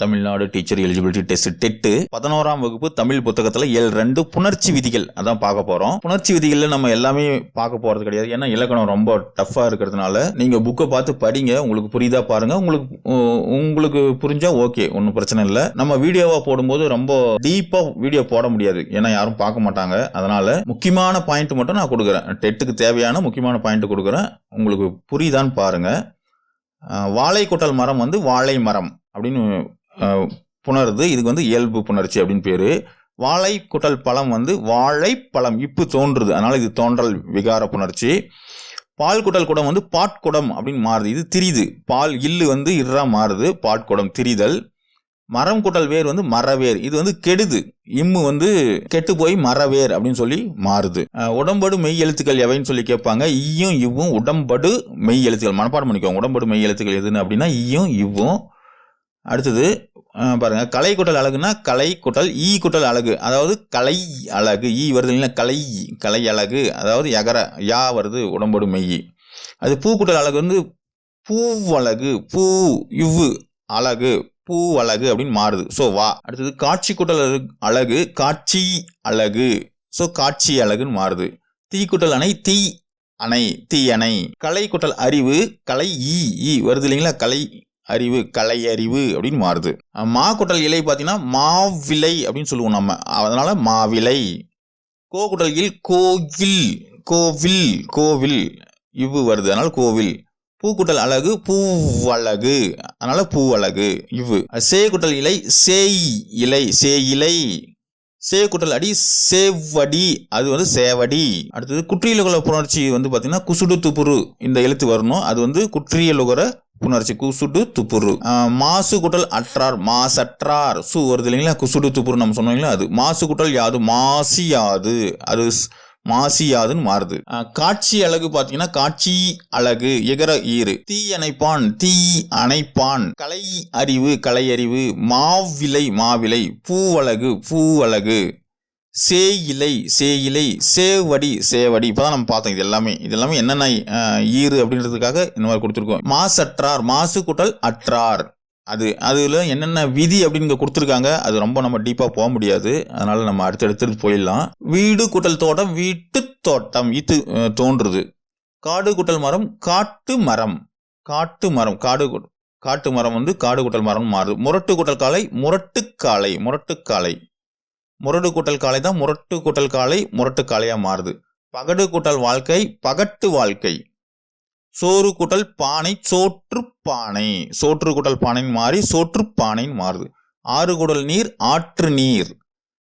Tamil Nadu teacher eligibility test TET. பதினோராம் வகுப்பு தமிழ் புத்தகத்துல ஏழு ரெண்டு புணர்ச்சி விதிகள். அதான் பார்க்க போறோம். புணர்ச்சி விதிகள்ல நம்ம எல்லாமே பார்க்க போறது கிடையாது. ஏன்னா இலக்கணம் ரொம்ப டஃபா இருக்கிறதுனால நீங்க புக்கை பார்த்து படிங்க. உங்களுக்கு புரியுதா பாருங்க. உங்களுக்கு உங்களுக்கு புரிஞ்சா ஓகே ஒன்றும் பிரச்சனை இல்லை. நம்ம வீடியோவா போடும்போது ரொம்ப டீப்பா வீடியோ போட முடியாது. ஏன்னா யாரும் பார்க்க மாட்டாங்க. அதனால முக்கியமான பாயிண்ட் மட்டும் நான் கொடுக்குறேன். டெட்டுக்கு தேவையான முக்கியமான பாயிண்ட் கொடுக்குறேன். உங்களுக்கு புரியுதான்னு பாருங்க. வாழை குட்டல் மரம் வந்து வாழை மரம் அப்படின்னு புணருது இதுக்கு வந்து இயல்பு புணர்ச்சி அப்படின்னு பேர். வாழை குட்டல் பழம் வந்து வாழைப்பழம் இப்பு தோன்றுது. அதனால் இது தோன்றல் விகார புணர்ச்சி. பால் குட்டல் குடம் வந்து பாட்குடம் அப்படின்னு மாறுது. இது திரிது. பால் இல்லு வந்து இர்றா மாறுது. பாட்குடம் திரிதல். மரம் குட்டல் வேர் வந்து மரவேர். இது வந்து கெடுது. இம்மு வந்து கெட்டு போய் மரவேர் அப்படின்னு சொல்லி மாறுது. உடம்படு மெய் எழுத்துக்கள் எவைன்னு சொல்லி கேட்பாங்க. ஈயும் இவ்வும் உடம்படு மெய் எழுத்துக்கள். மனப்பாடம் பண்ணிக்கோங்க. உடம்படு மெய் எழுத்துக்கள் எதுன்னு அப்படின்னா ஈயும் இவ்வும் அடுத்தது பாருங்கள் கலை குட்டல் அழகுனா கலை குட்டல் ஈ குட்டல் அழகு. அதாவது கலை அழகு. ஈ வருது இல்லைன்னா கலை கலை அழகு. அதாவது எகர யா வருது உடம்போடு மெய். அது பூ குட்டல் அழகு வந்து பூவழகு பூ இவ்வு அழகு பூ அழகு அப்படின்னு மாறுது. ஸோ வா. அடுத்தது காட்சி குட்டல் அழகு- காட்சி அழகு. ஸோ காட்சி அழகுன்னு மாறுது. தீ அணை தீ அணை தீ அணை. கலை குட்டல் அறிவு கலை ஈ ஈ வருது இல்லைங்களா கலை அறிவு கலை அறிவு அப்படின்னு மாறுது. மா குட்டல் இலை பார்த்தீங்கன்னா மாவிலை அப்படின்னு சொல்லுவோம் நம்ம. அதனால மாவிலை. கோ குட்டல் இல் கோயில் கோவில் கோவில். இவ்வு வருது. அதனால கோவில். பூக்குட்டல் அழகு பூவழகு. அதனால பூவழகு இவ்வு. சேகுட்டல் இலை சேய் இலை சே இலை அடி சேவடி. அது வந்து சேவடி. அடுத்தது குற்றியலுகர புணர்ச்சி வந்து பார்த்தீங்கன்னா குசுடு துப்புரு இந்த எழுத்து வரணும். அது வந்து குற்றியலுகர புணர்ச்சி குசுடு துப்புரு. மாசு குட்டல் அற்றார் மாசற்றார். சு வருது இல்லைங்களா? குசுடு துப்புரு நம்ம சொன்னோங்களா அது மாசு குட்டல் யாது மாசியாது. அது ஸ்- மாசியாதுன்னு மாறுது. காட்சி அழகு பார்த்தீங்கன்னா காட்சி அழகு எகர ஈறு. தீ அணைப்பான் தீ அணைப்பான். கலை அறிவு கலை அறிவு மாவிலை மாவிலை பூவழகு பூவழகு சேயிலை சேயிலை சேவடி சேவடி. இப்போதான் நம்ம பார்த்தோம் இது எல்லாமே. இது எல்லாமே என்னென்ன ஈறு அப்படின்றதுக்காக இந்த மாதிரி கொடுத்துருக்கோம். மாசற்றார் மாசு குட்டல் அற்றார். அது அதில் என்னென்ன விதி அப்படின்னு கொடுத்துருக்காங்க அது ரொம்ப நம்ம டீப்பாக போக முடியாது. அதனால நம்ம அடுத்தடுத்து போயிடலாம். வீடு குட்டல் தோட்டம் வீட்டு தோட்டம். இது தோன்றுது. காடு குட்டல் மரம் காட்டு மரம். காட்டு மரம் காடு கு- காட்டு மரம் வந்து காடு குட்டல் மரம் மாறுது. முரட்டு குட்டல் காலை முரட்டு காளை முரட்டு காளை முரடு கூட்டல் காலை தான் முரட்டு கூட்டல் காலை முரட்டு காலையாக மாறுது. பகடு கூட்டல் வாழ்க்கை பகட்டு வாழ்க்கை. சோறு கூட்டல் பானை சோற்று பானை. சோற்று கூட்டல் பானைன்னு மாறி சோற்று பானைன்னு மாறுது. ஆறு கூடல் நீர் ஆற்று நீர்.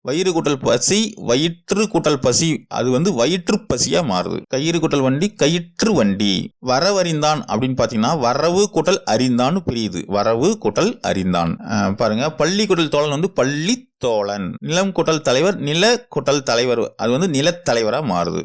வயிறு கூட்டல் பசி வயிற்று கூட்டல் பசி அது வந்து வயிற்று பசியாக மாறுது. கயிறு கூட்டல் வண்டி கயிற்று வண்டி. வரவறிந்தான் அப்படின்னு பார்த்தீங்கன்னா வரவு கூட்டல் அறிந்தான்னு பிரியுது. வரவு கூட்டல் அறிந்தான். பாருங்க பள்ளி கூட்டல் தோழன் வந்து பள்ளி தோழன். நிலம் கூட்டல் தலைவர் நில கூட்டல் தலைவர். அது வந்து நிலத்தலைவரா மாறுது.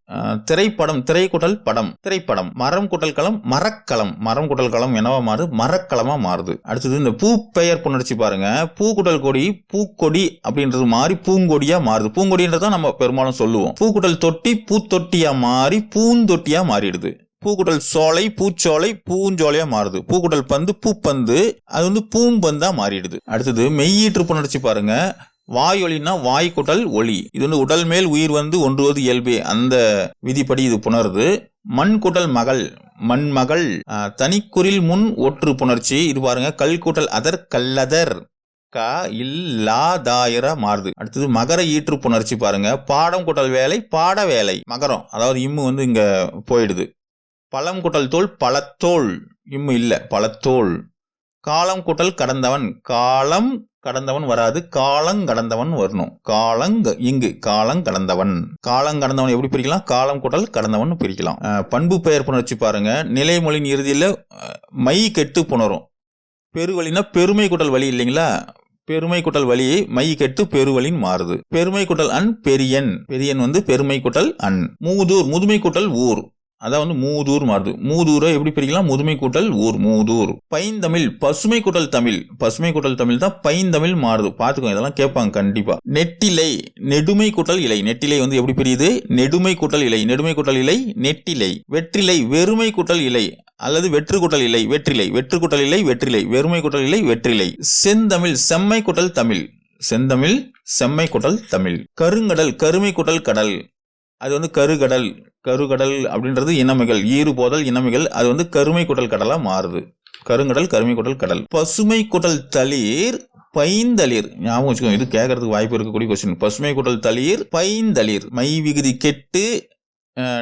திரைப்படம் திரைக்கூட்டல் படம். திரைப்படம் மரம் கூட்டல் களம் மரக்களம் மரம் கூட்டல் களம் என்னவா மாறுது மரக்களமா மாறுது. அடுத்தது இந்த பூ பெயர் புணர்ச்சி பாருங்க. பூ கூட்டல் கொடி பூக்கொடி அப்படின்றது மாறி பூங்கொடியா மாறுது. பூங்கொடின்றத நம்ம பெரும்பாலும் சொல்லுவோம். பூக்குட்டல் தொட்டி பூத்தொட்டியா மாறி பூந்தொட்டியா மாறிடுது. பூக்குட்டல் சோலை பூச்சோலை பூஞ்சோலையா மாறுது. பூக்குடல் பந்து பூப்பந்து அது வந்து பூம்பந்தா மாறிடுது. அடுத்தது மெய்யீற்று புணர்ச்சி பாருங்க. வாய் ஒளினா வாய் ஒளி இது வந்து உடல் மேல் உயிர் வந்து ஒன்றுவது இயல்பே. அந்த விதிப்படி இது புணருது. மண் குட்டல் மகள். மண்மகள் தனிக்குறில் முன் ஒற்று புணர்ச்சி. இது பாருங்க கல் கூட்டல் அதர் கல்லதர். க இல்லாதாயிர மாறுது அடுத்தது மகர ஈற்று புணர்ச்சி பாருங்க. பாடம் குட்டல் வேலை பாட வேலை. மகரம். அதாவது இம்மு வந்து இங்க போயிடுது. பழம் குட்டல் தோல் பழத்தோல். இம்மு இல்ல பழத்தோல். காலம் குட்டல் கடந்தவன். காலம் கடந்தவன் வராது காலங் கடந்தவன் வரணும். காலங் இங்கு காலங் கடந்தவன். காலங் கடந்தவன் எப்படி பிரிக்கலாம்? காலம் கூட்டல் கடந்தவன் பிரிக்கலாம். பண்பு பெயர் புணர்ச்சி பாருங்க. நிலைமொழியின் இறுதியில் மை கெட்டு புணரும். பெருவழினா பெருமை குட்டல் வழி இல்லைங்களா? பெருமை குட்டல் வழி மை கெட்டு பெருவழின்னு மாறுது. பெருமை குட்டல் அன் பெரியன். பெரியன் வந்து பெருமை குட்டல் அன். மூதூர் முதுமை குட்டல் ஊர். அதான் வந்து மூதூர் மாறுது. மூதூரை எப்படி பிரிக்கலாம்? முதுமை கூட்டல் ஊர் மூதூர். பைந்தமிழ் பசுமை கூட்டல் தமிழ். பசுமை கூட்டல் தமிழ் தான் பைந்தமிழ் மாறுது. பார்த்துக்கோங்க இதெல்லாம் கேட்பாங்க கண்டிப்பா. நெட்டிலை நெடுமை கூட்டல் இலை. நெட்டிலை வந்து எப்படி பிரியுது? நெடுமை கூட்டல் இலை. நெடுமை கூட்டல் இலை நெட்டிலை. வெற்றிலை வெறுமை கூட்டல் இலை அல்லது வெற்று கூட்டல் இலை வெற்றிலை. வெற்று கூட்டல் இலை வெற்றிலை. வெறுமை கூட்டல் இலை வெற்றிலை. செந்தமிழ் செம்மை கூட்டல் தமிழ். செந்தமிழ் செம்மை கூட்டல் தமிழ். கருங்கடல் கருமை கூட்டல் கடல். அது வந்து கருகடல் கருகடல் அப்படின்றது இனமைகள் ஈறு போதல் இனமைகள் அது வந்து கருமை குடல் கடலாக மாறுது. கருங்கடல் கருமை குடல் கடல். பசுமை குடல் தளிர் பைந்தளிர். ஞாபகம் வச்சுக்கோங்க இது கேட்கறதுக்கு வாய்ப்பு இருக்கக்கூடிய கொஸ்டின் பசுமை குடல் தளிர் பைந்தளிர். மை விகுதி கெட்டு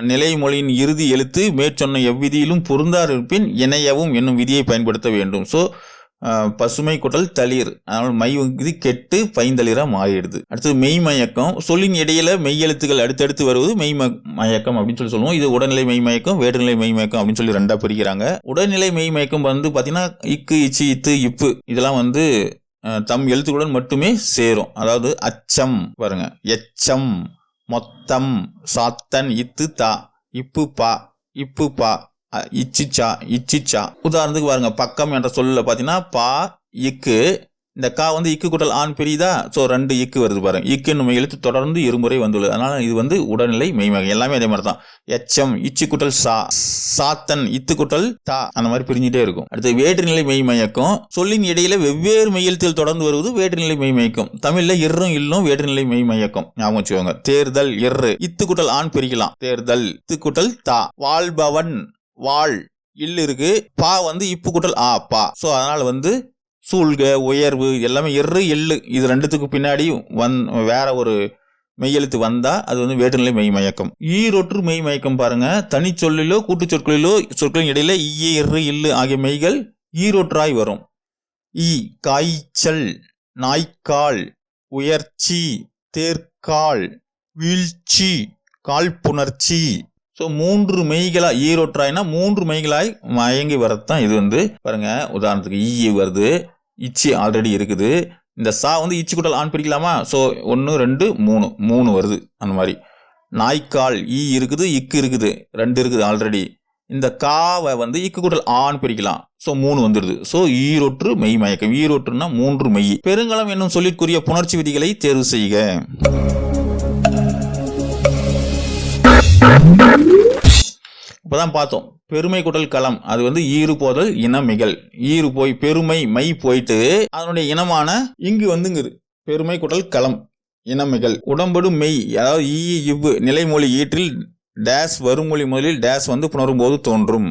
நிலைமொழியின் இறுதி எழுத்து மேற்சொன்ன எவ்விதியிலும் பொருந்தார் இருப்பின் இணையவும் என்னும் விதியை பயன்படுத்த வேண்டும். ஸோ பசுமை குடல் தளிர். அதனால் மை இது கெட்டு பைந்தளிராக மாறிடுது. அடுத்தது மெய் மயக்கம். சொல்லின் இடையில மெய் எழுத்துக்கள் அடுத்தடுத்து வருவது மெய் மயக்கம் அப்படின்னு சொல்லி சொல்லுவோம். இது உடல்நிலை மெய் மயக்கம் வேறுநிலை மெய் மயக்கம் அப்படின்னு சொல்லி ரெண்டா பிரிக்கிறாங்க. உடல்நிலை மெய் மயக்கம் வந்து பார்த்தீங்கன்னா இக்கு இச்சு இத்து இப்பு இதெல்லாம் வந்து தம் எழுத்துக்களுடன் மட்டுமே சேரும். அதாவது அச்சம் பாருங்க. எச்சம் மொத்தம் சாத்தன் இத்து தா இப்பு பா இப்பு பா. இச்சிச்சா இச்சிச்சா. உதாரணத்துக்கு பாருங்க பக்கம் என்ற சொல்ல பார்த்தீங்கன்னா பா இக்கு. இந்த கா வந்து இக்கு கூட்டல் ஆண் பெரியதா? ஸோ ரெண்டு இக்கு வருது பாருங்க. இக்கு என்னும் எழுத்து தொடர்ந்து இருமுறை வந்துள்ளது. அதனால இது வந்து உடல்நிலை மெய்மகம் எல்லாமே அதே மாதிரி தான் எச்சம் இச்சு குட்டல் சா. சாத்தன் இத்து குட்டல் தா. அந்த மாதிரி பிரிஞ்சுட்டே இருக்கும். அடுத்து வேற்றுநிலை மெய்மயக்கம். சொல்லின் இடையில வெவ்வேறு மெய்யெழுத்தில் தொடர்ந்து வருவது வேற்றுநிலை மெய்மயக்கம். தமிழ்ல இர்ரும் இல்லும் வேற்றுநிலை மெய்மயக்கம். ஞாபகம் வச்சுக்கோங்க. தேர்தல் இர்ரு. இத்து குட்டல் ஆண் பிரிக்கலாம். தேர்தல் இத்து குட்டல் தா. வாழ்பவன் வாழ் இல் இருக்கு பா வந்து இப்பு குட்டல் ஆ பா. ஸோ அதனால் வந்து சூழ்க உயர்வு எல்லாமே எரு எள்ளு இது ரெண்டுத்துக்கு பின்னாடி வந் வேற ஒரு மெய்யெழுத்து வந்தால் அது வந்து வேற்றுநிலை மெய் மயக்கம். ஈரொற்று மெய் மயக்கம் பாருங்க. தனிச்சொல்லிலோ கூட்டுச் சொற்களிலோ சொற்களின் இடையில ஈய எரு இல்லு ஆகிய மெய்கள் ஈரொற்றாய் வரும். ஈ காய்ச்சல் நாய்க்கால் உயர்ச்சி தேர்க்கால் வீழ்ச்சி காழ்ப்புணர்ச்சி. ஸோ மூன்று மெய்களாக ஈரோற்றாய்னா மூன்று மெய்களாய் மயங்கி வரத்தான் இது வந்து. பாருங்க உதாரணத்துக்கு ஈ வருது இச்சி ஆல்ரெடி இருக்குது. இந்த சா வந்து இச்சி குட்டல் ஆண் பிரிக்கலாமா? ஸோ ஒன்று ரெண்டு மூணு. மூணு வருது அந்த மாதிரி. நாய்க்கால் ஈ இருக்குது இக்கு இருக்குது ரெண்டு இருக்குது ஆல்ரெடி இந்த காவை வந்து இக்கு குட்டல் ஆண் பிரிக்கலாம். ஸோ மூணு வந்துடுது ஸோ ஈரொற்று மெய் மயக்கம். ஈரொற்றுனா மூன்று மெய். பெருங்கலம் என்னும் சொல்லிற்குரிய புணர்ச்சி விதிகளை தேர்வு செய்க. இப்பதான் பார்த்தோம். பெருமை குடல் களம். அது வந்து ஈறு போதல் இனமிகள் ஈறு போய் பெருமை மை போயிட்டு அதனுடைய இனமான இங்கு வந்துங்குது. பெருமை குடல் களம் இனமிகள் உடம்படு மெய் அதாவது ஈ இவ்வு நிலைமொழி ஈற்றில் டேஸ் வருமொழி முதலில் டேஸ் வந்து புணரும் போது தோன்றும்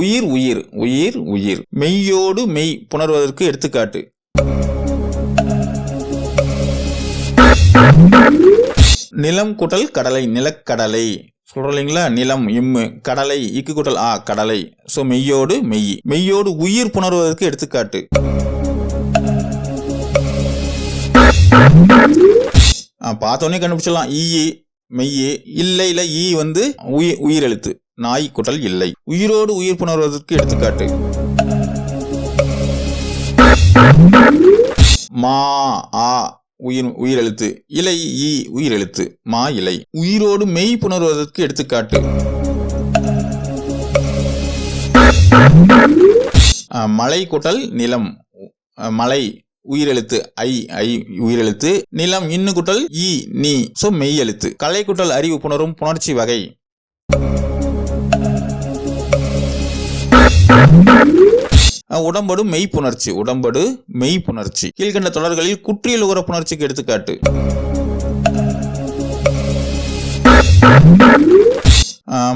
உயிர் உயிர். உயிர் உயிர். மெய்யோடு மெய் புணர்வதற்கு எடுத்துக்காட்டு. நிலம் குட்டல் கடலை நிலக்கடலை. சொல்றோம் இல்லைங்களா நிலம் இம்மு கடலை இக்கு குட்டல் ஆ கடலை. சோ மெய்யோடு மெய். மெய்யோடு உயிர் புணர்வதற்கு எடுத்துக்காட்டு. பார்த்தோன்னே கண்டுபிடிச்சிடலாம். ஈ மெய்யி இல்லை ஈ வந்து உயிர் உயிர் எழுத்து நாய் குட்டல் இல்லை. உயிரோடு உயிர் புணர்வதற்கு எடுத்துக்காட்டு. மா ஆ உயிர் உயிரெழுத்து. இலை ஈ உயிரெழுத்து. மா இலை. உயிரோடு மெய் புணர்வதற்கு எடுத்துக்காட்டு. மலை குட்டல் நிலம். மலை உயிரெழுத்து. ஐ ஐ உயிரெழுத்து. நிலம் இன்னு குட்டல் ஈ நீ. சோ மெய் எழுத்து கலை குட்டல் அறிவு புணரும் புணர்ச்சி வகை. உடம்படு மெய்ப்புணர்ச்சி உடம்படு மெய்ப்புணர்ச்சி. கீழ்கண்ட தொடர்களில் குற்றியல் உகர புணர்ச்சிக்கு எடுத்துக்காட்டு.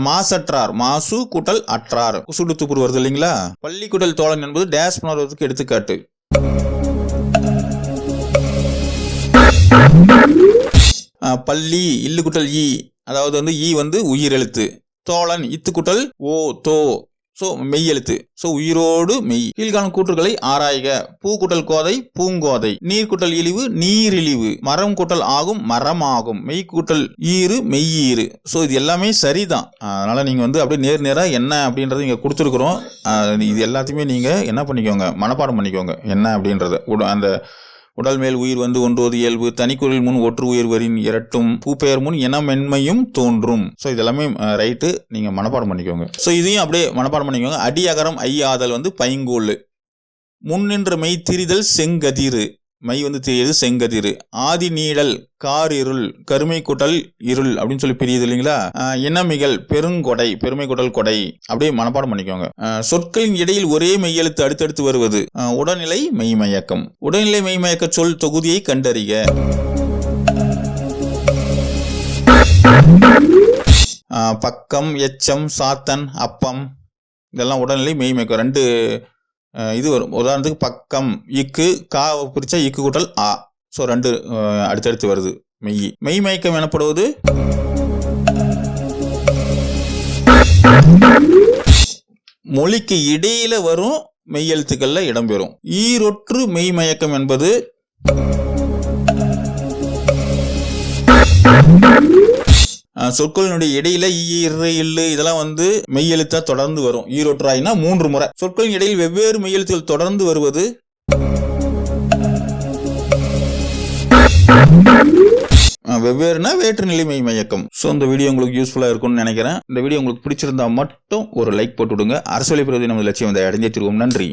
மாசற்றார் மாசு குட்டல் அற்றார். குசுடு துப்புரு வருது இல்லைங்களா பள்ளிக்குடல் தோழன் என்பது டேஸ் புணர்வதற்கு எடுத்துக்காட்டு. பள்ளி இல்லு குட்டல் ஈ அதாவது வந்து ஈ வந்து உயிர் எழுத்து தோழன் இத்து குட்டல் ஓ தோ. ஸோ மெய் எழுத்து. ஸோ உயிரோடு மெய். கீழ்காணும் கூற்றுகளை ஆராய்க. பூ குட்டல் கோதை பூங்கோதை. நீர்க்குட்டல் இழிவு நீரிழிவு. மரம் கூட்டல் ஆகும் மரமாகும். மெய் கூட்டல் ஈறு மெய்யீறு. ஸோ இது எல்லாமே சரிதான். அதனால் நீங்கள் வந்து அப்படியே நேர் நேராக என்ன அப்படின்றது இங்கே கொடுத்துருக்குறோம். இது எல்லாத்தையுமே நீங்கள் என்ன பண்ணிக்கோங்க மனப்பாடம் பண்ணிக்கோங்க. என்ன அப்படின்றத. உட- அந்த உடல் மேல் உயிர் வந்து ஒன்றுவது இயல்பு. தனிக்குறில் முன் ஒற்று உயிர் வரின் இரட்டும். பூப்பெயர் முன் இனமென்மையும் தோன்றும். ஸோ இதெல்லாமே ரைட்டு நீங்கள் மனப்பாடம் பண்ணிக்கோங்க. ஸோ இதையும் அப்படியே மனப்பாடம் பண்ணிக்கோங்க. அடியகரம் ஐயாதல் வந்து பைங்கோல் முன்னின்ற நின்ற மெய்த்திரிதல் செங்கதிரு. மை வந்து தெரியுது செங்கதிரு ஆதி நீடல் கார் இருள் கருமை குடல் இருள் அப்படின்னு சொல்லி பிரியுது இல்லைங்களா? இனமிகள் பெருங்கொடை பெருமை குடல் கொடை. அப்படியே மனப்பாடம் பண்ணிக்கோங்க. சொற்களின் இடையில் ஒரே மெய்யெழுத்து அடுத்தடுத்து வருவது. உடல்நிலை மெய்மயக்கம் உடல்நிலை மெய்மயக்க சொல் தொகுதியை கண்டறிக. பக்கம் எச்சம் சாத்தன் அப்பம். இதெல்லாம் உடல்நிலை மெய்மயக்கம் ரெண்டு இது வரும் உதாரணத்துக்கு பக்கம் இக்கு கா பிரிச்சா இக்கு கூட்டல் ஆ. ஸோ ரெண்டு அடுத்தடுத்து வருது. மெய் மெய்மயக்கம் எனப்படுவது? மொழிக்கு இடையில வரும் மெய்யெழுத்துக்கள்ல இடம்பெறும் ஈரொற்று மெய் மயக்கம் என்பது சொற்களினுடைய இடையில ஈ இரு இல்லு இதெல்லாம் வந்து மெய்யெழுத்தா தொடர்ந்து வரும். ஈரொற்றாயினா மூன்று முறை. சொற்களின் இடையில் வெவ்வேறு மெய்யெழுத்துகள் தொடர்ந்து வருவது வெவ்வேறுனா வேற்று நிலைமை மயக்கம். ஸோ இந்த வீடியோ உங்களுக்கு யூஸ்ஃபுல்லாக இருக்கும்னு நினைக்கிறேன். இந்த வீடியோ உங்களுக்கு பிடிச்சிருந்தா மட்டும் ஒரு லைக் போட்டு விடுங்க அரசு வழி பிரதி நமது லட்சியம் அதை அடைஞ்சிருவோம் நன்றி.